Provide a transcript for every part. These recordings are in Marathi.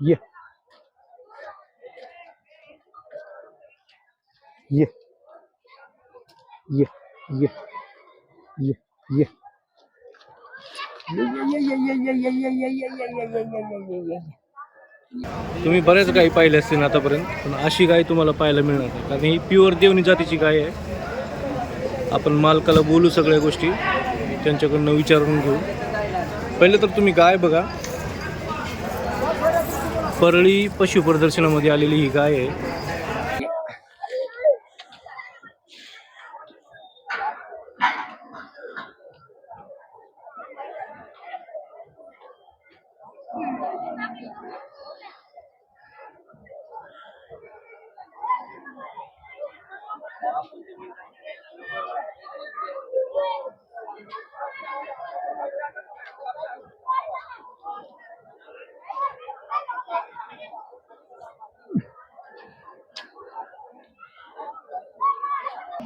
ये। ये। ये। ये। ये। ये। तुम्ही बऱ्याच गायी पाहिल्या असतील आतापर्यंत पण अशी गाय तुम्हाला पाहायला मिळणार नाही कारण ही प्युअर देवणी जातीची गाय आहे. आपण मालकाला बोलू सगळ्या गोष्टी त्यांच्याकडनं विचारून घेऊ. पहिले तर तुम्ही गाय बघा. परळी पशु प्रदर्शनामध्ये आलेली ही गाय आहे.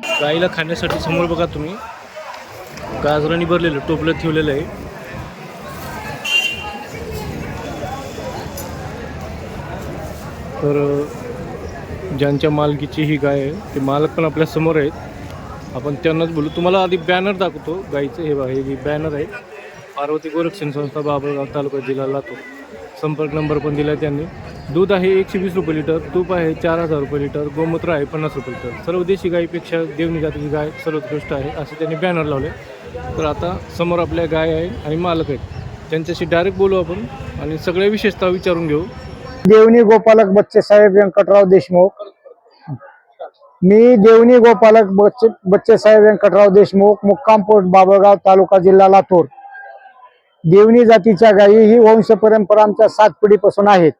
गाईला खाण्यासाठी समोर बघा तुम्ही. गाजराने भरलेलं टोपलं ठेवलेलं आहे. तर ज्यांच्या मालकीची ही गाय आहे ते मालक पण आपल्यासमोर आहेत. आपण त्यांनाच बोलू. तुम्हाला आधी बॅनर दाखवतो गाईचं हे बघा हे बॅनर आहे. पार्वती गोरक्षण संस्था बाबळगाव तालुका जिल्हा लातूर. संपर्क नंबर पण दिला त्यांनी. दूध आहे एकशे वीस रुपये लिटर तूप आहे चार हजार रुपये लिटर गोमूत्र आहे पन्नास रुपये लिटर. सर्व देशी गायीपेक्षा देवणी जातीची गाय सर्वोत्कृष्ट आहे असे त्यांनी बॅनर लावले. तर आता समोर आपल्या गाय आहे आणि मालक आहेत. त्यांच्याशी डायरेक्ट बोलू आपण आणि सगळ्या विशेषता विचारून घेऊ. देवणी गोपालक बच्चे साहेब व्यंकटराव देशमुख. मी देवणी गोपालक बच्चे बच्चे साहेब व्यंकटराव देशमुख मुक्काम पोस्ट बाबळगाव तालुका जिल्हा लातूर. देवणी जातीच्या गायी ही वंश परंपरा आमच्या सात पिढीपासून आहेत.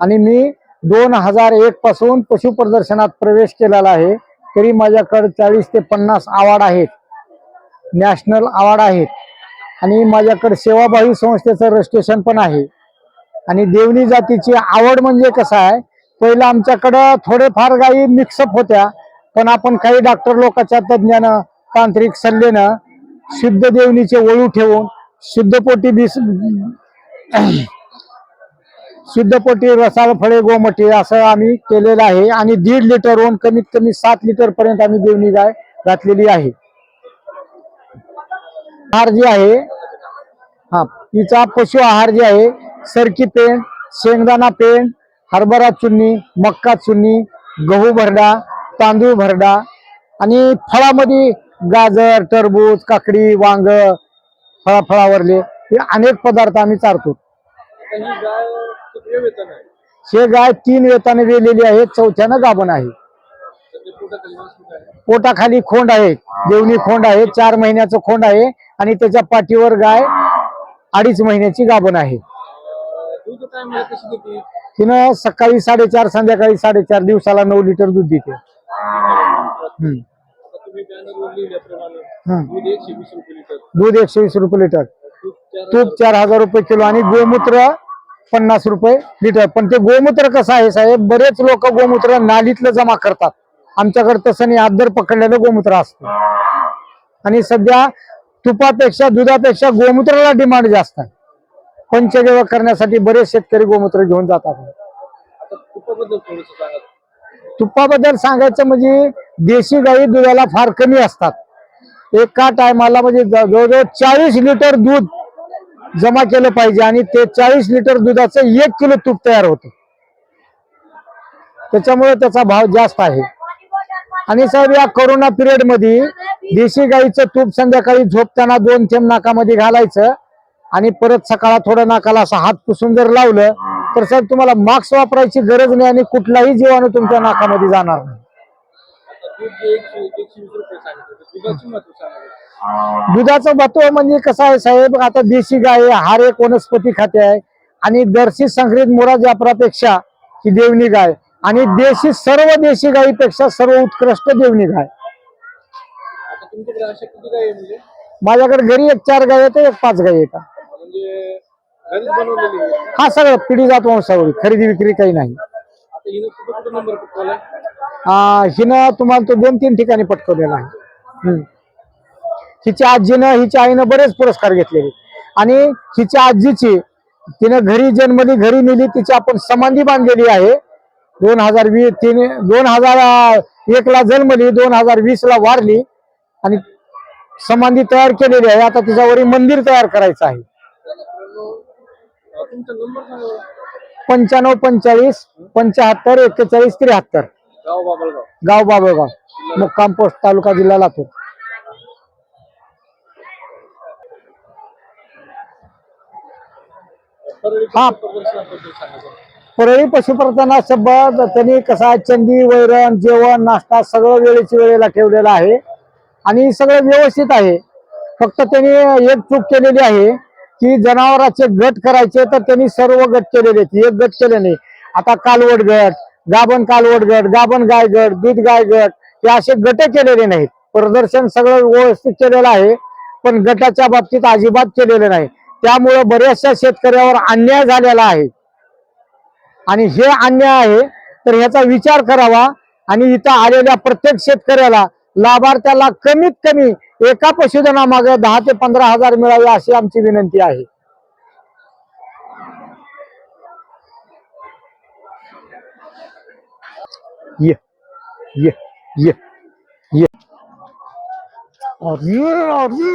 आणि मी दोन हजार एक पासून पशु प्रदर्शनात प्रवेश केलेला आहे. तरी माझ्याकडे चाळीस ते पन्नास आवाड आहेत. नॅशनल आवाड आहेत. आणि माझ्याकडे सेवाभावी संस्थेचं रजिस्ट्रेशन पण आहे. आणि देवणी जातीची आवड म्हणजे कसं आहे? पहिलं आमच्याकडं थोडेफार गायी मिक्सअप होत्या. पण आपण काही डॉक्टर लोकांच्या तज्ज्ञानं तांत्रिक सल्लेनं शुद्ध देवणीचे वळू ठेवून शुद्धपोटी बिस शुद्धपोटी रसाळ फळे गोमटे असं आम्ही केलेलं आहे. आणि दीड लिटरहून कमीत कमी सात लिटर पर्यंत आम्ही देवणी गाय घातलेली आहे. आहार जी आहे हा तिचा पशु आहार जे आहे सरकी पेंड शेंगदाणा पेंड हरभरा चुन्नी मक्का चुन्नी गहू भरडा तांदूळ भरडा आणि फळामध्ये गाजर टरबूज काकडी वांग फळाफळावरले हे अनेक पदार्थ आम्ही चारतो. हे गाय तीन वेताने वेलेली आहे चौथ्यानं गाभण आहे. पोटाखाली खोंड आहे देवणी खोंड आहे चार महिन्याचं खोंड आहे आणि त्याच्या पाठीवर गाय अडीच महिन्याची गाभण आहे. तिनं सकाळी साडेचार संध्याकाळी साडेचार दिवसाला नऊ लिटर दूध देते. हम्म. दूध एकशे वीस रुपये लिटर. तूप चार हजार रुपये किलो आणि गोमूत्र पन्नास रुपये लिटर. पण ते गोमूत्र कसं आहे साहेब बरेच लोक गोमूत्र नालीतलं जमा करतात. आमच्याकडे तसं नाही अद्दर पकडलेलं गोमूत्र असतं. आणि सध्या तुपापेक्षा दुधापेक्षा गोमूत्राला डिमांड जास्त आहे. पंचदेव करण्यासाठी बरेच शेतकरी गोमूत्र घेऊन जातात. तुपाबद्दल सांगायचं म्हणजे देशी गाई दुधाला फार कमी असतात. एका टायमाला म्हणजे जवळजवळ चाळीस लिटर दूध जमा केलं पाहिजे आणि ते चाळीस लिटर दुधाचं एक किलो तूप तयार होतं. त्याच्यामुळे त्याचा भाव जास्त आहे. आणि साहेब या कोरोना पिरियडमध्ये देशी गाईचं तूप संध्याकाळी झोपताना दोन थेंब नाकामध्ये घालायचं आणि परत सकाळ थोडं नाकाला असं हात पुसून जर लावलं तर साहेब तुम्हाला मास्क वापरायची गरज नाही आणि कुठलाही जीवाणू तुमच्या नाकामध्ये जाणार नाही. दुधाचं महत्त्व म्हणजे कसं आहे साहेब आता देशी गाय हार एक वनस्पती खाते आहे. आणि दर्शी संकरित मोरा जाफरापेक्षा ही देवणी गाय. आणि देशी सर्व देशी गायीपेक्षा सर्व उत्कृष्ट देवणी गाय. माझ्याकडे घरी एक चार गाय येते एक पाच गाय येतात हा सगळं पिढी जात वंशावळी खरेदी विक्री काही नाही. हिनं तुम्हाला तो दोन तीन ठिकाणी पटकवलेला आहे. हिच्या आजीनं हिच्या आईनं बरेच पुरस्कार घेतलेले. आणि हिच्या आजीची तिनं घरी जन्मली घरी नेली तिची आपण समाधी बांधलेली आहे. दोन हजार वीस तिने दोन हजार एक ला जन्मली दोन हजार वीस ला वारली. आणि समाधी तयार केलेली आहे. आता तिच्यावर मंदिर तयार करायचं आहे. पंच्याण्णव पंचेचाळीस पंच्याहत्तर एक्केचाळीस त्र्याहत्तर. गाव बाबळगाव. गाव बाबळगाव. मुक्काम पोस्ट तालुका जिल्हा लातूर. हा. परळी पशुप्रधाना शब्द त्यांनी कसा आहे, चंदी वैरण जेवण नाश्ता सगळं वेळेची वेळेला ठेवलेलं आहे. आणि सगळं व्यवस्थित आहे. फक्त त्यांनी एक चूक केलेली आहे की जनावरांचे गट करायचे तर त्यांनी सर्व गट केलेले आहेत. एक गट केले नाही. आता कालवड गट गाभण कालवड गट गाभण गाय गट दूध गाय गट हे असे गट केलेले नाहीत. प्रदर्शन सगळं व्यवस्थित केलेलं आहे पण गटाच्या बाबतीत अजिबात केलेलं नाही. त्यामुळे बऱ्याचशा शेतकऱ्यावर अन्याय झालेला आहे. आणि हे अन्याय आहे तर ह्याचा विचार करावा. आणि इथं आलेल्या प्रत्येक शेतकऱ्याला लाभार्थ्याला कमीत कमी एका पशुधनामागे दहा ते पंधरा हजार मिळावे अशी आमची विनंती आहे. ये ये ये ये अरे अरे